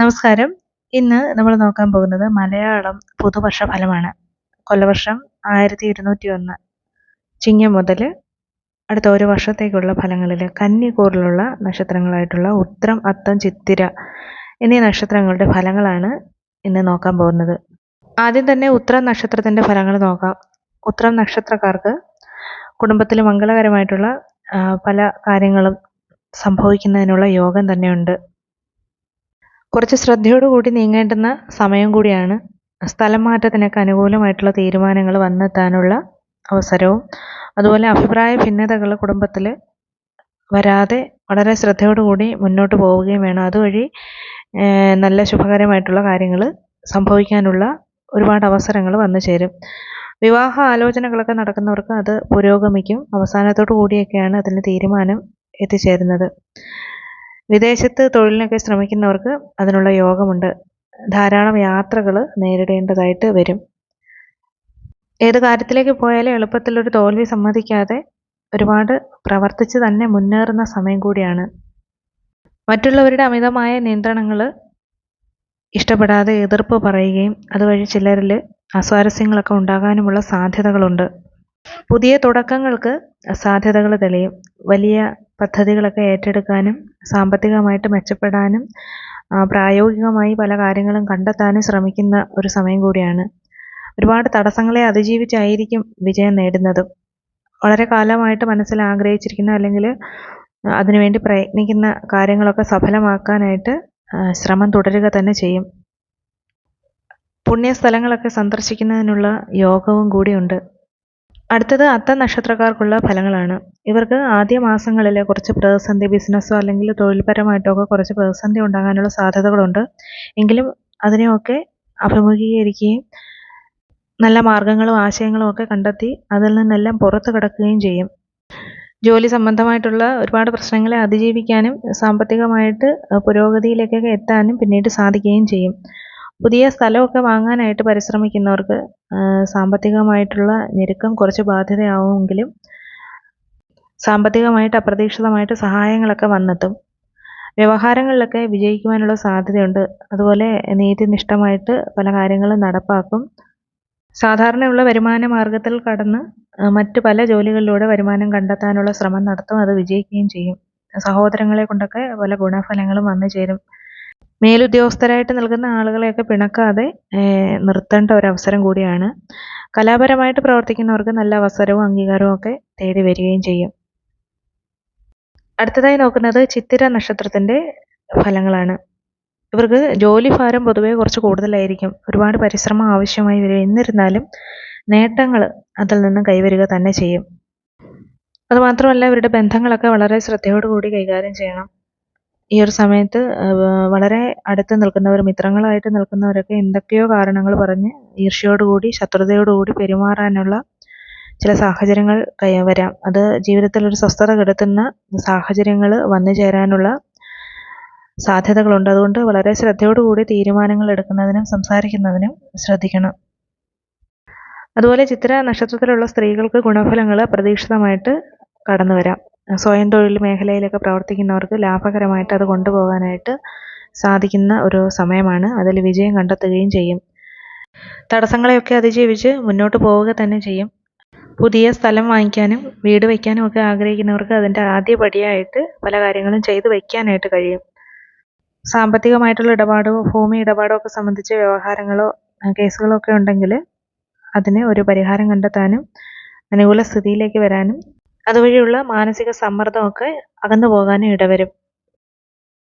നമസ്കാരം. ഇന്ന് നമ്മൾ നോക്കാൻ പോകുന്നത് മലയാളം പുതുവർഷ ഫലമാണ്. കൊല്ലവർഷം ആയിരത്തി ഇരുന്നൂറ്റി ഒന്ന് ചിങ്ങം മുതൽ അടുത്ത ഒരു വർഷത്തേക്കുള്ള ഫലങ്ങളിൽ കന്നിക്കൂറിലുള്ള നക്ഷത്രങ്ങളായിട്ടുള്ള ഉത്രം അത്തം ചിത്തിര എന്നീ നക്ഷത്രങ്ങളുടെ ഫലങ്ങളാണ് ഇന്ന് നോക്കാൻ പോകുന്നത്. ആദ്യം തന്നെ ഉത്രം നക്ഷത്രത്തിന്റെ ഫലങ്ങൾ നോക്കാം. ഉത്രം നക്ഷത്രക്കാർക്ക് കുടുംബത്തിൽ മംഗളകരമായിട്ടുള്ള പല കാര്യങ്ങളും സംഭവിക്കുന്നതിനുള്ള യോഗം തന്നെയുണ്ട്. കുറച്ച് ശ്രദ്ധയോടുകൂടി നീങ്ങേണ്ടുന്ന സമയം കൂടിയാണ്. സ്ഥലം മാറ്റത്തിനൊക്കെ അനുകൂലമായിട്ടുള്ള തീരുമാനങ്ങൾ വന്നെത്താനുള്ള അവസരവും. അതുപോലെ അഭിപ്രായ ഭിന്നതകൾ കുടുംബത്തിൽ വരാതെ വളരെ ശ്രദ്ധയോടുകൂടി മുന്നോട്ട് പോവുകയും വേണം. അതുവഴി നല്ല ശുഭകരമായിട്ടുള്ള കാര്യങ്ങൾ സംഭവിക്കാനുള്ള ഒരുപാട് അവസരങ്ങൾ വന്നു ചേരും. വിവാഹ ആലോചനകളൊക്കെ നടക്കുന്നവർക്ക് അത് പുരോഗമിക്കും. അവസാനത്തോടു കൂടിയൊക്കെയാണ് അതിന് തീരുമാനം എത്തിച്ചേരുന്നത്. വിദേശത്ത് തൊഴിലിനൊക്കെ ശ്രമിക്കുന്നവർക്ക് അതിനുള്ള യോഗമുണ്ട്. ധാരാളം യാത്രകൾ നേരിടേണ്ടതായിട്ട് വരും. ഏത് കാര്യത്തിലേക്ക് പോയാലും എളുപ്പത്തിൽ ഒരു തോൽവി സമ്മതിക്കാതെ ഒരുപാട് പ്രവർത്തിച്ച് തന്നെ മുന്നേറുന്ന സമയം കൂടിയാണ്. മറ്റുള്ളവരുടെ അമിതമായ നിയന്ത്രണങ്ങൾ ഇഷ്ടപ്പെടാതെ എതിർപ്പ് പറയുകയും അതുവഴി ചിലരിൽ അസ്വാരസ്യങ്ങളൊക്കെ ഉണ്ടാകാനുമുള്ള സാധ്യതകളുണ്ട്. പുതിയ തുടക്കങ്ങൾക്ക് സാധ്യതകൾ തെളിയും. വലിയ പദ്ധതികളൊക്കെ ഏറ്റെടുക്കാനും സാമ്പത്തികമായിട്ട് മെച്ചപ്പെടാനും പ്രായോഗികമായി പല കാര്യങ്ങളും കണ്ടെത്താനും ശ്രമിക്കുന്ന ഒരു സമയം കൂടിയാണ്. ഒരുപാട് തടസ്സങ്ങളെ അതിജീവിച്ചായിരിക്കും വിജയം നേടുന്നതും. വളരെ കാലമായിട്ട് മനസ്സിൽ ആഗ്രഹിച്ചിരിക്കുന്ന അല്ലെങ്കിൽ അതിനുവേണ്ടി പ്രയത്നിക്കുന്ന കാര്യങ്ങളൊക്കെ സഫലമാക്കാനായിട്ട് ശ്രമം തുടരുക തന്നെ ചെയ്യും. പുണ്യസ്ഥലങ്ങളൊക്കെ സന്ദർശിക്കുന്നതിനുള്ള യോഗവും കൂടിയുണ്ട്. അടുത്തത് അത്ത നക്ഷത്രക്കാർക്കുള്ള ഫലങ്ങളാണ്. ഇവർക്ക് ആദ്യ മാസങ്ങളിൽ കുറച്ച് പ്രതിസന്ധി ബിസിനസ്സോ അല്ലെങ്കിൽ തൊഴിൽപരമായിട്ടോ ഒക്കെ കുറച്ച് പ്രതിസന്ധി ഉണ്ടാകാനുള്ള സാധ്യതകളുണ്ട്. എങ്കിലും അതിനെയൊക്കെ അഭിമുഖീകരിക്കുകയും നല്ല മാർഗങ്ങളും ആശയങ്ങളും ഒക്കെ കണ്ടെത്തി അതിൽ നിന്നെല്ലാം പുറത്ത് കിടക്കുകയും ചെയ്യും. ജോലി സംബന്ധമായിട്ടുള്ള ഒരുപാട് പ്രശ്നങ്ങളെ അതിജീവിക്കാനും സാമ്പത്തികമായിട്ട് പുരോഗതിയിലേക്കൊക്കെ എത്താനും പിന്നീട് സാധിക്കുകയും ചെയ്യും. പുതിയ സ്ഥലമൊക്കെ വാങ്ങാനായിട്ട് പരിശ്രമിക്കുന്നവർക്ക് സാമ്പത്തികമായിട്ടുള്ള ഞെരുക്കം കുറച്ച് ബാധ്യതയാവുമെങ്കിലും സാമ്പത്തികമായിട്ട് അപ്രതീക്ഷിതമായിട്ട് സഹായങ്ങളൊക്കെ വന്നെത്തും. വ്യവഹാരങ്ങളിലൊക്കെ വിജയിക്കുവാനുള്ള സാധ്യതയുണ്ട്. അതുപോലെ നീതിനിഷ്ഠമായിട്ട് പല കാര്യങ്ങളും നടപ്പാക്കും. സാധാരണയുള്ള വരുമാന മാർഗത്തിൽ കടന്ന് മറ്റു പല ജോലികളിലൂടെ വരുമാനം കണ്ടെത്താനുള്ള ശ്രമം നടത്തും. അത് വിജയിക്കുകയും ചെയ്യും. സഹോദരങ്ങളെ കൊണ്ടൊക്കെ പല ഗുണഫലങ്ങളും വന്നു ചേരും മേലുദ്യോഗസ്ഥരായിട്ട് നിൽക്കുന്ന ആളുകളെയൊക്കെ പിണക്കാതെ നിർത്തേണ്ട ഒരു അവസരം കൂടിയാണ്. കലാപരമായിട്ട് പ്രവർത്തിക്കുന്നവർക്ക് നല്ല അവസരവും അംഗീകാരവും ഒക്കെ തേടി വരികയും ചെയ്യും. അടുത്തതായി നോക്കുന്നത് ചിത്തിര നക്ഷത്രത്തിന്റെ ഫലങ്ങളാണ്. ഇവർക്ക് ജോലി ഭാരം പൊതുവേ കുറച്ച് കൂടുതലായിരിക്കും. ഒരുപാട് പരിശ്രമം ആവശ്യമായി വരും എന്നിരുന്നാലും നേട്ടങ്ങൾ അതിൽ നിന്ന് കൈവരിക തന്നെ ചെയ്യും. അതുമാത്രമല്ല ഇവരുടെ ബന്ധങ്ങളൊക്കെ വളരെ ശ്രദ്ധയോടുകൂടി കൈകാര്യം ചെയ്യണം. ഈ ഒരു സമയത്ത് വളരെ അടുത്ത് നിൽക്കുന്നവർ മിത്രങ്ങളായിട്ട് നിൽക്കുന്നവരൊക്കെ എന്തൊക്കെയോ കാരണങ്ങൾ പറഞ്ഞ് ഈർഷ്യയോടുകൂടി ശത്രുതയോടുകൂടി പെരുമാറാനുള്ള ചില സാഹചര്യങ്ങൾ വരാം. അത് ജീവിതത്തിൽ ഒരു സ്വസ്ഥത കെടുത്തുന്ന സാഹചര്യങ്ങൾ വന്നു ചേരാനുള്ള സാധ്യതകളുണ്ട്. അതുകൊണ്ട് വളരെ ശ്രദ്ധയോടുകൂടി തീരുമാനങ്ങൾ എടുക്കുന്നതിനും സംസാരിക്കുന്നതിനും ശ്രദ്ധിക്കണം. അതുപോലെ ചിത്ര നക്ഷത്രത്തിലുള്ള സ്ത്രീകൾക്ക് ഗുണഫലങ്ങൾ അപ്രതീക്ഷിതമായിട്ട് കടന്നു വരാം സ്വയം തൊഴിൽ മേഖലയിലൊക്കെ പ്രവർത്തിക്കുന്നവർക്ക് ലാഭകരമായിട്ട് അത് കൊണ്ടുപോകാനായിട്ട് സാധിക്കുന്ന ഒരു സമയമാണ്. അതിൽ വിജയം കണ്ടെത്തുകയും ചെയ്യും. തടസ്സങ്ങളെയൊക്കെ അതിജീവിച്ച് മുന്നോട്ട് പോവുക തന്നെ ചെയ്യും. പുതിയ സ്ഥലം വാങ്ങിക്കാനും വീട് വയ്ക്കാനും ഒക്കെ ആഗ്രഹിക്കുന്നവർക്ക് അതിന്റെ ആദ്യ പടിയായിട്ട് പല കാര്യങ്ങളും ചെയ്തു വയ്ക്കാനായിട്ട് കഴിയും. സാമ്പത്തികമായിട്ടുള്ള ഇടപാടോ ഭൂമി ഇടപാടോ ഒക്കെ സംബന്ധിച്ച് വ്യവഹാരങ്ങളോ കേസുകളോ ഒക്കെ ഉണ്ടെങ്കിൽ അതിന് ഒരു പരിഹാരം കണ്ടെത്താനും അനുകൂല സ്ഥിതിയിലേക്ക് വരാനും അതുവഴിയുള്ള മാനസിക സമ്മർദ്ദമൊക്കെ അകന്നു പോകാനും ഇടവരും.